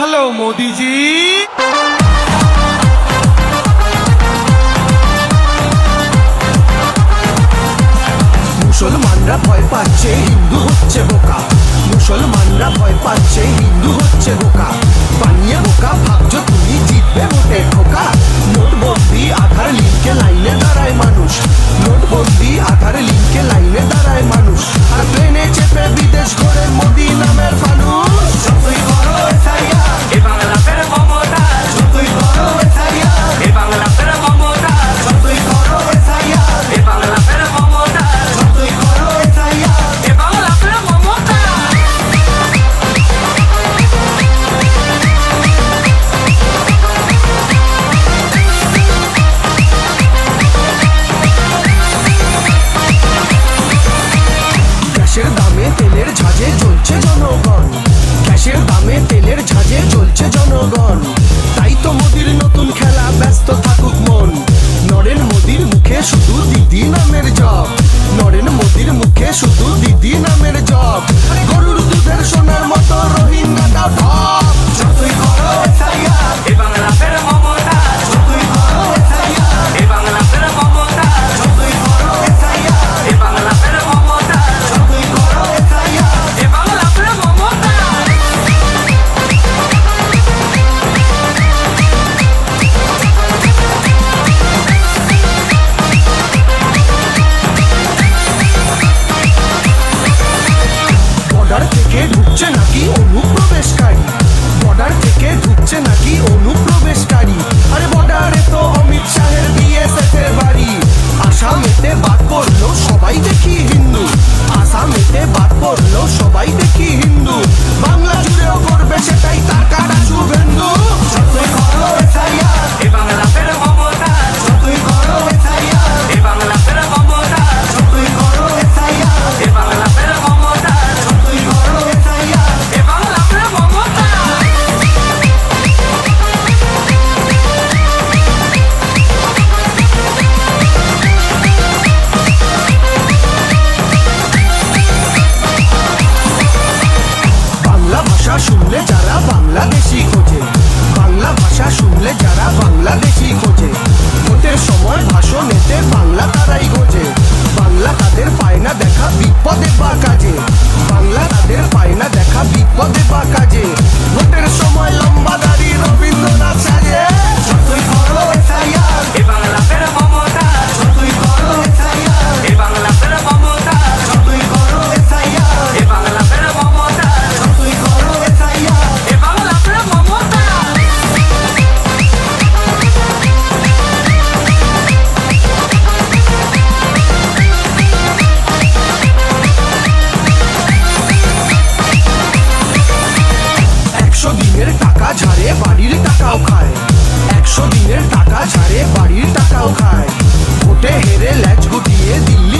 Hello মোদিজি। মুসলমানরা ভয় পাচ্ছে হিন্দু হচ্ছে বোকা। মুসলমানরা ভয় পাচ্ছে হিন্দু হচ্ছে বোকা। Aí que pode debarcar. টাকা ঝাড়ে, বাড়ির টাকাও খায়। একশো দিনের টাকা ঝাড়ে, বাড়ির টাকাও খায়। ভোটে হেরে ল্যাচ গুটিয়ে দিল্লি